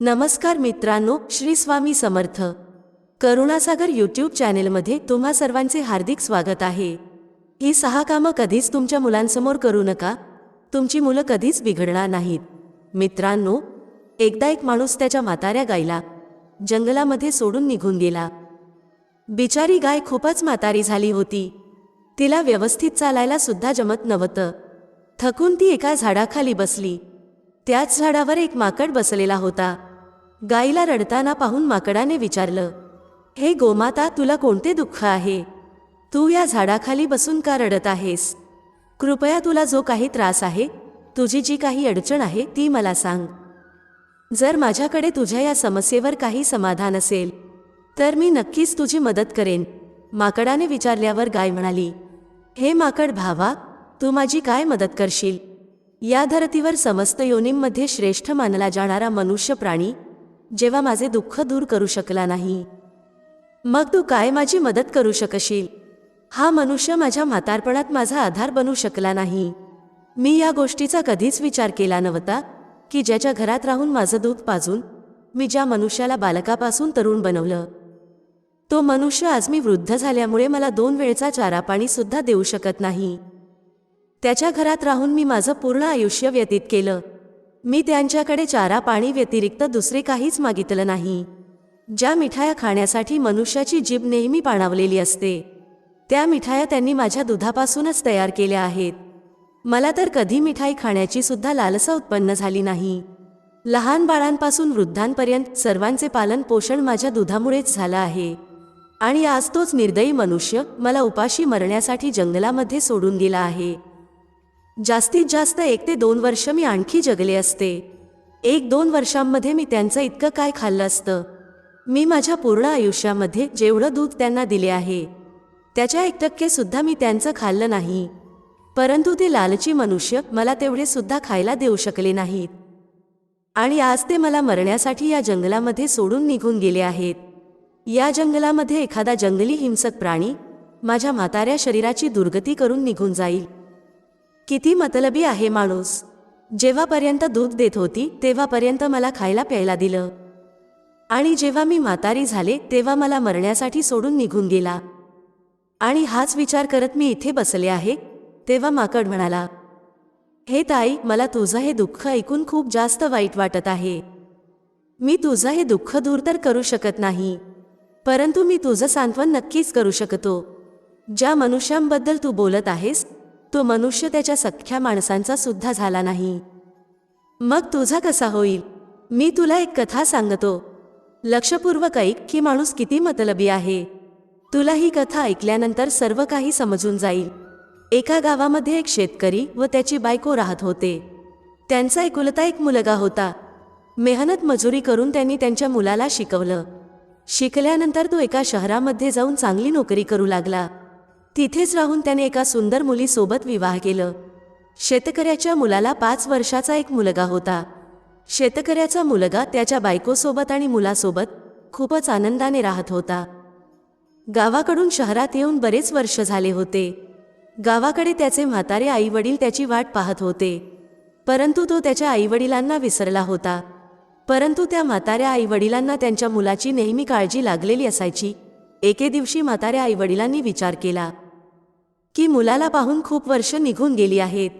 नमस्कार मित्रांनो श्री स्वामी समर्थ. करुणासागर यूट्यूब चॅनेलमध्ये तुम्हा सर्वांचे हार्दिक स्वागत आहे. ही सहा कामं कधीच तुमच्या मुलांसमोर करू नका. तुमची मुलं कधीच बिघडणार नाहीत. मित्रांनो एकदा एक माणूस त्याच्या म्हाताऱ्या गायला जंगलामध्ये सोडून निघून गेला. बिचारी गाय खूपच म्हातारी झाली होती. तिला व्यवस्थित चालायला सुद्धा जमत नव्हतं. थकून ती एका झाडाखाली बसली. त्याच झाडावर एक माकड बसलेला होता. गाईला रडताना पाहून माकडाने विचारलं हे गोमाता तुला कोणते दुःख आहे? तू या झाडाखाली बसून का रडत आहेस? कृपया तुला जो काही त्रास आहे तुझी जी काही अडचण आहे ती मला सांग. जर माझ्याकडे तुझ्या या समस्येवर काही समाधान असेल तर मी नक्कीच तुझी मदत करेन माकडाने विचारल्यावर गाय म्हणाली. हे माकड भावा तू माझी काय मदत करशील? या धरतीवर समस्त योनींमध्ये श्रेष्ठ मानला जाणारा मनुष्य प्राणी जेव्हा माझे दुःख दूर करू शकला नाही. मग तू काय माझी मदत करू शकशील? हा मनुष्य माझ्या म्हातारपणात माझा आधार बनू शकला नाही. मी या गोष्टीचा कधीच विचार केला नव्हता की ज्याच्या घरात राहून माझं दूध पाजून मी ज्या मनुष्याला बालकापासून तरुण बनवलं. तो मनुष्य आज मी वृद्ध झाल्यामुळे मला दोन वेळचा चारा पाणी सुद्धा देऊ शकत नाही. त्याच्या घरात राहून मी माझं पूर्ण आयुष्य व्यतीत केलं. मी त्यांच्याकडे चारा पाणी व्यतिरिक्त दुसरे काहीच मागितलं नाही. ज्या मिठाया खाण्यासाठी मनुष्याची जीभ नेहमी पाणावलेली असते त्या मिठाया त्यांनी माझ्या दुधापासूनच तयार केल्या आहेत. मला तर कधी मिठाई खाण्याची सुद्धा लालसा उत्पन्न झाली नाही. लहान बाळांपासून वृद्धांपर्यंत सर्वांचे पालन पोषण माझ्या दुधामुळेच झालं आहे. आणि आज तोच निर्दयी मनुष्य मला उपाशी मरण्यासाठी जंगलामध्ये सोडून गेला आहे. जास्तीत जास्त एक ते दोन वर्ष मी आणखी जगले असते. एक दोन वर्षांमध्ये मी त्यांचं इतकं काय खाल्लं असतं. मी माझ्या पूर्ण आयुष्यामध्ये जेवढं दूध त्यांना दिले आहे त्याच्या एक टक्के सुद्धा मी त्यांचं खाल्लं नाही. परंतु ते लालची मनुष्य मला तेवढे सुद्धा खायला देऊ शकले नाहीत. आणि आज ते मला मरण्यासाठी या जंगलामध्ये सोडून निघून गेले आहेत. या जंगलामध्ये एखादा जंगली हिंसक प्राणी माझ्या म्हाताऱ्या शरीराची दुर्गती करून निघून जाईल. किती मतलबी आहे माणूस? जेव्हापर्यंत दूध देत होती तेव्हापर्यंत मला खायला प्यायला दिलं. आणि जेव्हा मी म्हातारी झाले तेव्हा मला मरण्यासाठी सोडून निघून गेला. आणि हाच विचार करत मी इथे बसले आहे तेव्हा माकड म्हणाला हे ताई मला तुझं हे दुःख ऐकून खूप जास्त वाईट वाटत आहे. मी तुझं हे दुःख दूर तर करू शकत नाही. परंतु मी तुझं सांत्वन नक्कीच करू शकतो. ज्या मनुष्यांबद्दल तू बोलत आहेस तो मनुष्य त्याच्या सख्ख्या माणसांचा सुद्धा झाला नाही. मग तुझा कसा होईल? मी तुला एक कथा सांगतो. लक्षपूर्वक ऐक की माणूस किती मतलबी आहे. तुला ही कथा ऐकल्यानंतर सर्व काही समजून जाईल. एका गावामध्ये एक शेतकरी व त्याची बायको राहत होते. त्यांचा एकुलता एक मुलगा होता. मेहनत मजुरी करून त्यांनी त्यांच्या मुलाला शिकवलं. शिकल्यानंतर तो एका शहरामध्ये जाऊन चांगली नोकरी करू लागला. तिथेच राहून त्याने एका सुंदर मुलीसोबत विवाह केलं. शेतकऱ्याच्या मुलाला पाच वर्षाचा एक मुलगा होता. शेतकऱ्याचा मुलगा त्याच्या बायकोसोबत आणि मुलासोबत खूपच आनंदाने राहत होता. गावाकडून शहरात येऊन बरेच वर्ष झाले होते. गावाकडे त्याचे म्हातारे आईवडील त्याची वाट पाहत होते. परंतु तो त्याच्या आईवडिलांना विसरला होता. परंतु त्या म्हाताऱ्या आईवडिलांना त्यांच्या मुलाची नेहमी काळजी लागलेली असायची. एके दिवशी म्हाताऱ्या आईवडिलांनी विचार केला की मुलाला पाहून खूप वर्ष निघून गेली आहेत.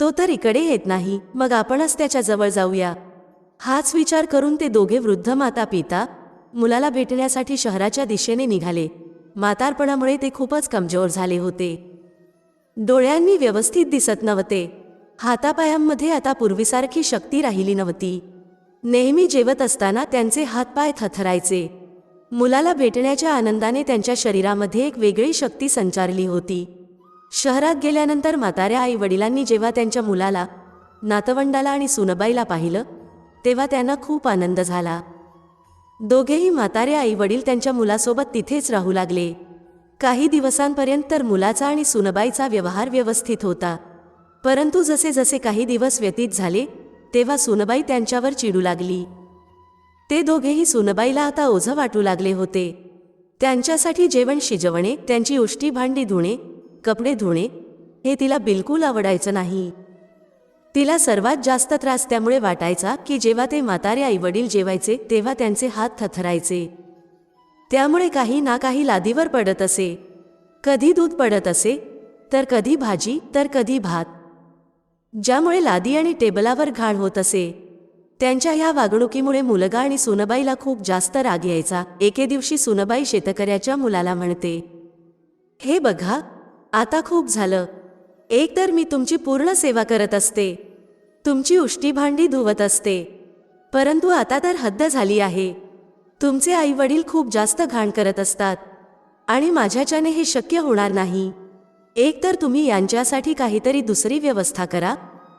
तो तर इकडे येत नाही मग आपणच त्याच्याजवळ जाऊया. हाच विचार करून ते दोघे वृद्ध माता पिता मुलाला भेटण्यासाठी शहराच्या दिशेने निघाले. म्हातारपणामुळे ते खूपच कमजोर झाले होते. डोळ्यांनी व्यवस्थित दिसत नव्हते. हातापायांमध्ये आता पूर्वीसारखी शक्ती राहिली नव्हती. नेहमी जेवत असताना त्यांचे हातपाय थथरायचे. मुलाला भेटण्याच्या आनंदाने त्यांच्या शरीरामध्ये एक वेगळी शक्ती संचारली होती. शहरात गेल्यानंतर म्हाताऱ्या आई वडिलांनी जेव्हा त्यांच्या मुलाला नातवंडाला आणि सुनबाईला पाहिलं तेव्हा त्यांना खूप आनंद झाला. दोघेही म्हातारे आई वडील त्यांच्या मुलासोबत तिथेच राहू लागले. काही दिवसांपर्यंत तर मुलाचा आणि सुनबाईचा व्यवहार व्यवस्थित होता. परंतु जसे जसे काही दिवस व्यतीत झाले तेव्हा सुनबाई त्यांच्यावर चिडू लागली. ते दोघेही सुनबाईला आता ओझं वाटू लागले होते. त्यांच्यासाठी जेवण शिजवणे त्यांची उष्टी भांडी धुणे कपडे धुणे हे तिला बिलकुल आवडायचं नाही. तिला सर्वात जास्त त्रास त्यामुळे वाटायचा की जेव्हा ते म्हातारे आईवडील जेवायचे तेव्हा त्यांचे हात थथरायचे. त्यामुळे काही ना काही लादीवर पडत असे. कधी दूध पडत असे तर कधी भाजी तर कधी भात. ज्यामुळे लादी आणि टेबलावर घाण होत असे. त्यांच्या ह्या वागणुकीमुळे मुलगा आणि सुनबाईला खूप जास्त राग यायचा. एके दिवशी सुनबाई शेतकऱ्याच्या मुलाला म्हणते हे बघा आता खूप झालं. एक तर मी तुमची पूर्ण सेवा करत असते. तुमची उष्टी भांडी धुवत असते. परंतु आता तर हद्द झाली आहे. तुमचे आई वडील खूप जास्त घाण करत असतात. आणि माझ्याच्याने हे शक्य होणार नाही. एकतर तुम्ही यांच्यासाठी काहीतरी दुसरी व्यवस्था करा.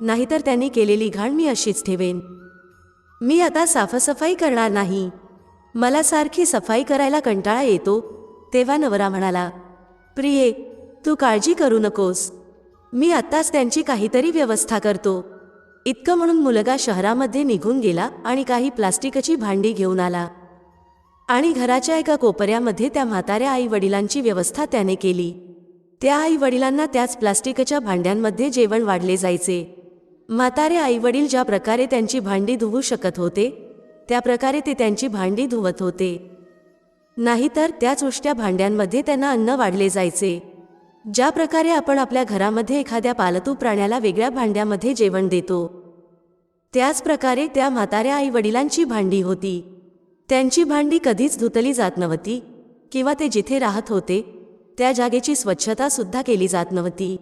नाहीतर त्यांनी केलेली घाण मी अशीच ठेवेन. मी आता साफसफाई करणार नाही. मला सारखी सफाई करायला कंटाळा येतो तेव्हा नवरा म्हणाला प्रिये तू काळजी करू नकोस. मी आत्ताच त्यांची काहीतरी व्यवस्था करतो. इतकं म्हणून मुलगा शहरामध्ये निघून गेला आणि काही प्लास्टिकची भांडी घेऊन आला. आणि घराच्या एका कोपऱ्यामध्ये त्या म्हाताऱ्या आई वडिलांची व्यवस्था त्याने केली. त्या आई वडिलांना त्याच प्लास्टिकच्या भांड्यांमध्ये जेवण वाढले जायचे. म्हातारे आईवडील ज्या प्रकारे त्यांची भांडी धुवू शकत होते त्या प्रकारे ते त्यांची भांडी धुवत होते. नाहीतर त्याच उष्ट्या भांड्यांमध्ये त्यांना अन्न वाढले जायचे. ज्या प्रकारे आपण आपल्या घरामध्ये एखाद्या पालतू प्राण्याला वेगळ्या भांड्यामध्ये जेवण देतो त्याच प्रकारे त्या म्हाताऱ्या आईवडिलांची भांडी होती. त्यांची भांडी कधीच धुतली जात नव्हती किंवा ते जिथे राहत होते त्या जागेची स्वच्छता सुद्धा केली जात नव्हती.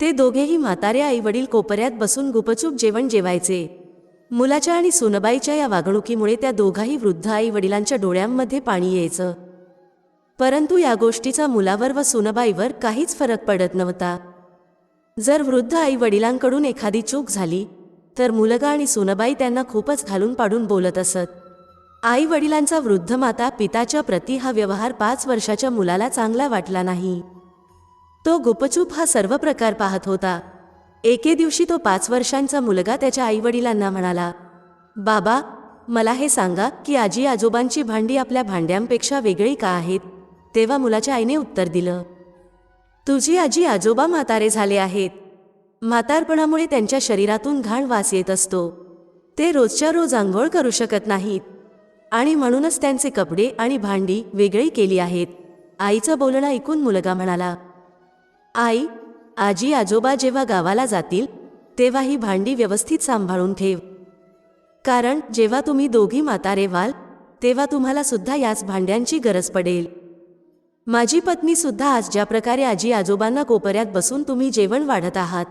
ते दोघेही म्हातारे आईवडील कोपऱ्यात बसून गुपचूप जेवण जेवायचे. मुलाच्या आणि सुनबाईच्या या वागणुकीमुळे त्या दोघाही वृद्ध आई वडिलांच्या डोळ्यांमध्ये पाणी यायचं. परंतु या गोष्टीचा मुलावर व सुनबाईवर काहीच फरक पडत नव्हता. जर वृद्ध आई वडिलांकडून एखादी चूक झाली तर मुलगा आणि सुनबाई त्यांना खूपच घालून पाडून बोलत असत. आई वडिलांचा वृद्ध माता पिताच्या प्रती हा व्यवहार पाच वर्षाच्या मुलाला चांगला वाटला नाही. तो गुपचूप हा सर्व प्रकार पाहत होता. एके दिवशी तो पाच वर्षांचा मुलगा त्याच्या आईवडिलांना म्हणाला बाबा मला हे सांगा की आजी आजोबांची भांडी आपल्या भांड्यांपेक्षा वेगळी का आहेत? तेव्हा मुलाच्या आईने उत्तर दिलं तुझी आजी आजोबा म्हातारे झाले आहेत. म्हातारपणामुळे त्यांच्या शरीरातून घाण वास येत असतो. ते रोजच्या रोज आंघोळ करू शकत नाहीत. आणि म्हणूनच त्यांचे कपडे आणि भांडी वेगळी केली आहेत. आईचं बोलणं ऐकून मुलगा म्हणाला आई आजी आजोबा जेव्हा गावाला जातील तेव्हा ही भांडी व्यवस्थित सांभाळून ठेव. कारण जेव्हा तुम्ही दोघी म्हातारे व्हाल तेव्हा तुम्हाला सुद्धा याच भांड्यांची गरज पडेल. माझी पत्नी सुद्धा आज ज्या प्रकारे आजी आजोबांना कोपऱ्यात बसून तुम्ही जेवण वाढत आहात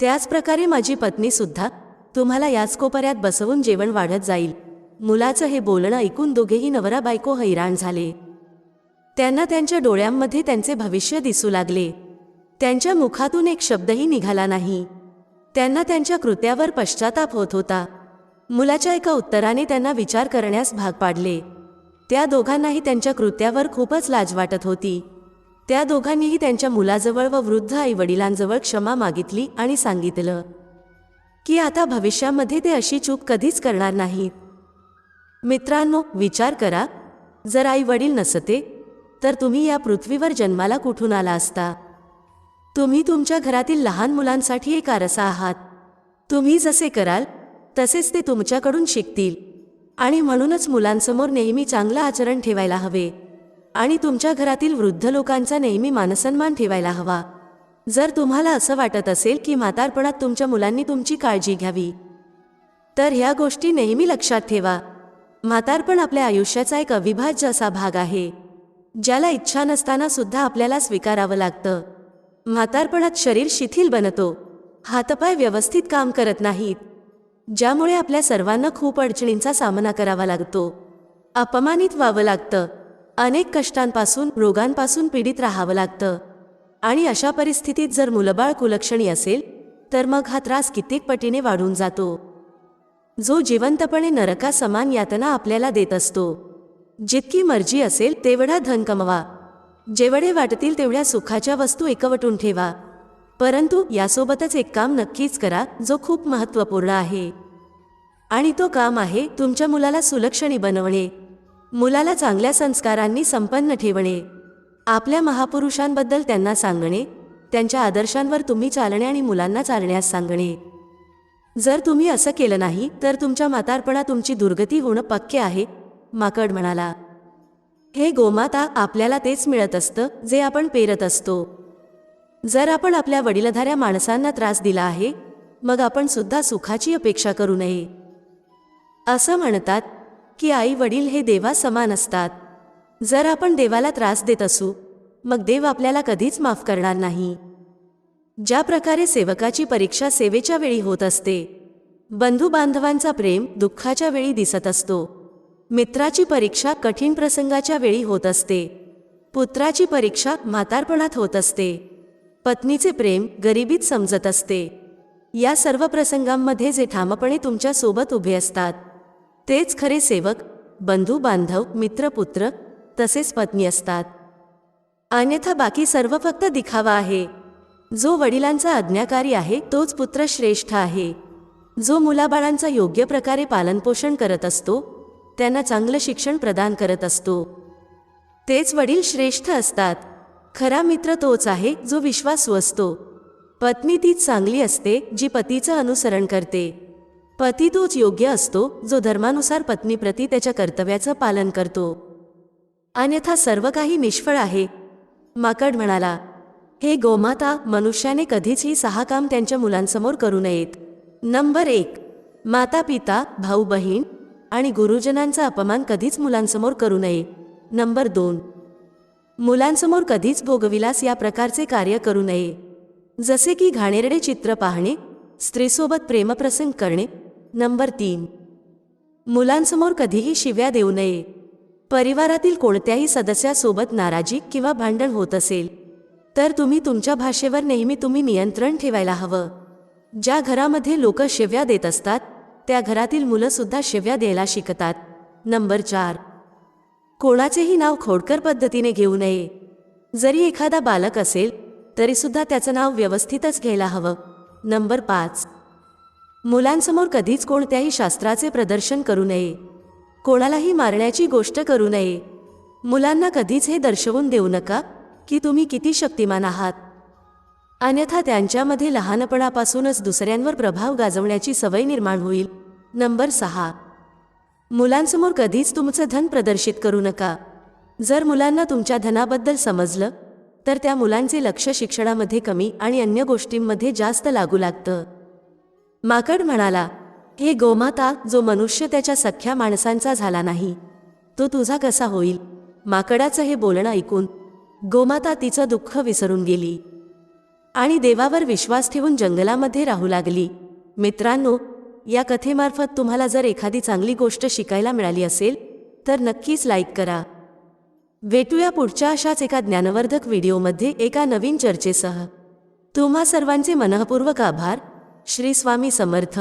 त्याचप्रकारे माझी पत्नी सुद्धा तुम्हाला याच कोपऱ्यात बसवून जेवण वाढत जाईल. मुलाचं हे बोलणं ऐकून दोघेही नवरा बायको हैराण झाले. त्यांना त्यांच्या डोळ्यांमध्ये त्यांचे भविष्य दिसू लागले. त्यांच्या मुखातून एक शब्दही निघाला नाही. त्यांना त्यांच्या कृत्यावर पश्चाताप होत होता. मुलाच्या एका उत्तराने त्यांना विचार करण्यास भाग पाडले. त्या दोघांनाही त्यांच्या कृत्यावर खूपच लाज वाटत होती. त्या दोघांनीही त्यांच्या मुलाजवळ व वृद्ध आई वडिलांजवळ क्षमा मागितली आणि सांगितलं की आता भविष्यामध्ये ते अशी चूक कधीच करणार नाहीत. मित्रांनो विचार करा. जर आई वडील नसते तर तुम्ही या पृथ्वीवर जन्माला कुठून आला असता? तुम्ही तुमच्या घरातील लहान मुलांसाठी एक आरसा आहात. तुम्ही जसे कराल तसेच ते तुमच्याकडून शिकतील. आणि म्हणूनच मुलांसमोर नेहमी चांगलं आचरण ठेवायला हवे. आणि तुमच्या घरातील वृद्ध लोकांचा नेहमी मानसन्मान ठेवायला हवा. जर तुम्हाला असं वाटत असेल की म्हातारपणात तुमच्या मुलांनी तुमची काळजी घ्यावी तर ह्या गोष्टी नेहमी लक्षात ठेवा. म्हातारपण आपल्या आयुष्याचा एक अविभाज्य असा भाग आहे. ज्याला इच्छा नसताना सुद्धा आपल्याला स्वीकारावं लागतं. म्हातारपणात शरीर शिथिल बनतो. हातपाय व्यवस्थित काम करत नाहीत. ज्यामुळे आपल्या सर्वांना खूप अडचणींचा सामना करावा लागतो. अपमानित व्हावं लागतं. अनेक कष्टांपासून रोगांपासून पीडित राहावं लागतं. आणि अशा परिस्थितीत जर मुलबाळ कुलक्षणी असेल तर मग हा त्रास कित्येक पटीने वाढून जातो. जो जिवंतपणे नरका समान यातना आपल्याला देत असतो. जितकी मर्जी असेल तेवढा धन कमवा. जेवढे वाटतील तेवढ्या सुखाच्या वस्तू एकवटून ठेवा. परंतु यासोबतच एक काम नक्कीच करा जो खूप महत्त्वपूर्ण आहे. आणि तो काम आहे तुमच्या मुलाला सुलक्षणी बनवणे. मुलाला चांगल्या संस्कारांनी संपन्न ठेवणे. आपल्या महापुरुषांबद्दल त्यांना सांगणे त्यांच्या आदर्शांवर तुम्ही चालणे आणि मुलांना चालण्यास सांगणे. जर तुम्ही असं केलं नाही तर तुमच्या म्हातारपणा तुमची दुर्गती होणं पक्के आहे माकड म्हणाला हे गोमाता आपल्याला तेच मिळत असतं जे आपण पेरत असतो. जर आपण आपल्या वडीलधाऱ्या माणसांना त्रास दिला आहे मग आपण सुद्धा सुखाची अपेक्षा करू नये. असं म्हणतात की आई वडील हे देवा समान असतात. जर आपण देवाला त्रास देत असू मग देव आपल्याला कधीच माफ करणार नाही. ज्या प्रकारे सेवकाची परीक्षा सेवेच्या वेळी होत असते बंधू बांधवांचा प्रेम दुःखाच्या वेळी दिसत असतो. मित्राची परीक्षा कठीण प्रसंगाच्या वेळी होत असते. पुत्राची परीक्षा म्हातारपणात होत असते. पत्नीचे प्रेम गरिबीत समजत असते. या सर्व प्रसंगांमध्ये जे ठामपणे तुमच्यासोबत उभे असतात. तेच खरे सेवक बंधू बांधव मित्रपुत्र तसेच पत्नी असतात. अन्यथा बाकी सर्व फक्त दिखावा आहे. जो वडिलांचा आज्ञाकारी आहे तोच पुत्र श्रेष्ठ आहे. जो मुलाबाळांचा योग्य प्रकारे पालनपोषण करत असतो त्यांना चांगलं शिक्षण प्रदान करत असतो. तेच वडील श्रेष्ठ असतात. खरा मित्र तोच आहे जो विश्वासू असतो. पत्नी तीच चांगली असते जी पतीचं अनुसरण करते. पती तोच योग्य असतो जो धर्मानुसार पत्नीप्रती त्याच्या कर्तव्याचं पालन करतो. अन्यथा सर्व काही निष्फळ आहे. माकड म्हणाला हे गोमाता मनुष्याने कधीच ही सहा काम त्यांच्या मुलांसमोर करू नयेत. नंबर एक माता पिता भाऊ बहीण आणि गुरुजनांचा अपमान कधीच मुलांसमोर करू नये. नंबर दोन. मुलांसमोर कधीच भोगविलास या प्रकारचे कार्य करू नये. जसे की घाणेरडे चित्र पाहणे स्त्रीसोबत प्रेमप्रसंग करणे. नंबर तीन. मुलांसमोर कधीही शिव्या देऊ नये. परिवारातील कोणत्याही सदस्यासोबत नाराजी किंवा भांडण होत असेल तर तुम्ही तुमच्या भाषेवर नेहमी तुम्ही नियंत्रण ठेवायला हवं. ज्या घरामध्ये लोक शिव्या देत असतात त्या घरातील मुलंसुद्धा शिव्या द्यायला शिकतात. नंबर चार. कोणाचेही नाव खोडकर पद्धतीने घेऊ नये. जरी एखादा बालक असेल तरीसुद्धा त्याचं नाव व्यवस्थितच घ्यायला हवं. नंबर पाच. मुलांसमोर कधीच कोणत्याही शास्त्राचे प्रदर्शन करू नये. कोणालाही मारण्याची गोष्ट करू नये. मुलांना कधीच हे दर्शवून देऊ नका की तुम्ही किती शक्तिमान आहात. अन्यथा त्यांच्यामध्ये लहानपणापासूनच दुसऱ्यांवर प्रभाव गाजवण्याची सवय निर्माण होईल. नंबर सहा. मुलांसमोर कधीच तुमचं धन प्रदर्शित करू नका. जर मुलांना तुमच्या धनाबद्दल समजलं तर त्या मुलांचे लक्ष शिक्षणामध्ये कमी आणि अन्य गोष्टींमध्ये जास्त लागू लागतं. माकड म्हणाला हे गोमाता जो मनुष्य त्याच्या सख्या माणसांचा झाला नाही तो तुझा कसा होईल? माकडाचं हे बोलणं ऐकून गोमाता तिचं दुःख विसरून गेली. आणि देवावर विश्वास ठेवून जंगलामध्ये राहू लागली. मित्रांनो या कथेमार्फत तुम्हाला जर एखादी चांगली गोष्ट शिकायला मिळाली असेल तर नक्कीच लाईक करा. भेटूया पुढच्या अशाच एका ज्ञानवर्धक व्हिडिओमध्ये एका नवीन चर्चेसह. तुम्हा सर्वांचे मनःपूर्वक आभार. श्री स्वामी समर्थ.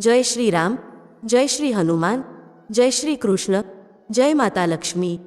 जय श्री राम. जय श्री हनुमान. जय श्री कृष्ण. जय माता लक्ष्मी.